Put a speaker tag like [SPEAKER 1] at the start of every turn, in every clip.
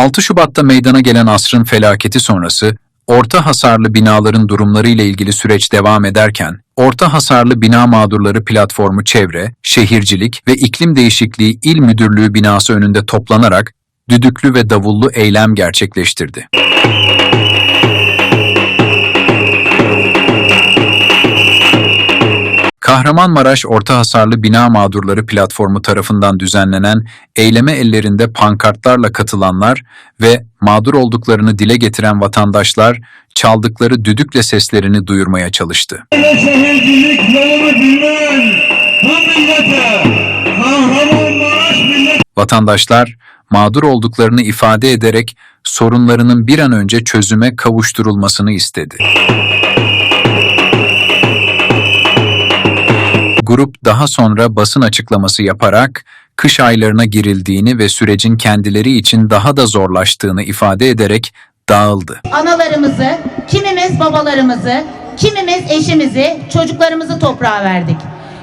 [SPEAKER 1] 6 Şubat'ta meydana gelen asrın felaketi sonrası, orta hasarlı binaların durumları ile ilgili süreç devam ederken, Orta Hasarlı Bina Mağdurları Platformu Çevre, Şehircilik ve İklim Değişikliği İl Müdürlüğü binası önünde toplanarak düdüklü ve davullu eylem gerçekleştirdi. Kahramanmaraş Orta Hasarlı Bina Mağdurları Platformu tarafından düzenlenen eyleme ellerinde pankartlarla katılanlar ve mağdur olduklarını dile getiren vatandaşlar çaldıkları düdükle seslerini duyurmaya çalıştı. Vatandaşlar mağdur olduklarını ifade ederek sorunlarının bir an önce çözüme kavuşturulmasını istedi. Grup daha sonra basın açıklaması yaparak kış aylarına girildiğini ve sürecin kendileri için daha da zorlaştığını ifade ederek dağıldı.
[SPEAKER 2] analarımızı, kimimiz babalarımızı, kimimiz eşimizi, çocuklarımızı toprağa verdik.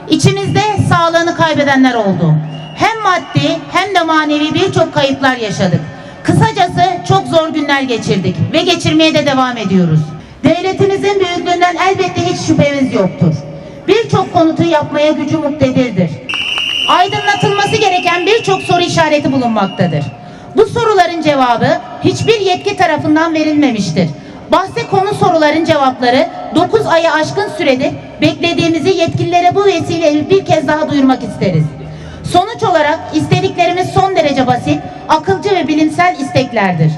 [SPEAKER 2] İçimizde sağlığını kaybedenler oldu. Hem maddi hem de manevi birçok kayıplar yaşadık. Kısacası çok zor günler geçirdik ve geçirmeye de devam ediyoruz. Devletimizin büyüklüğünden elbette hiç şüphemiz yoktur. Konutu yapmaya gücü muktedirdir aydınlatılması gereken birçok soru işareti bulunmaktadır. Bu soruların cevabı hiçbir yetki tarafından verilmemiştir. Bahse konu soruların cevapları 9 ayı aşkın süredir beklediğimizi yetkililere bu vesileyle bir kez daha duyurmak isteriz. Sonuç olarak istediklerimiz son derece basit, akılcı ve bilimsel isteklerdir.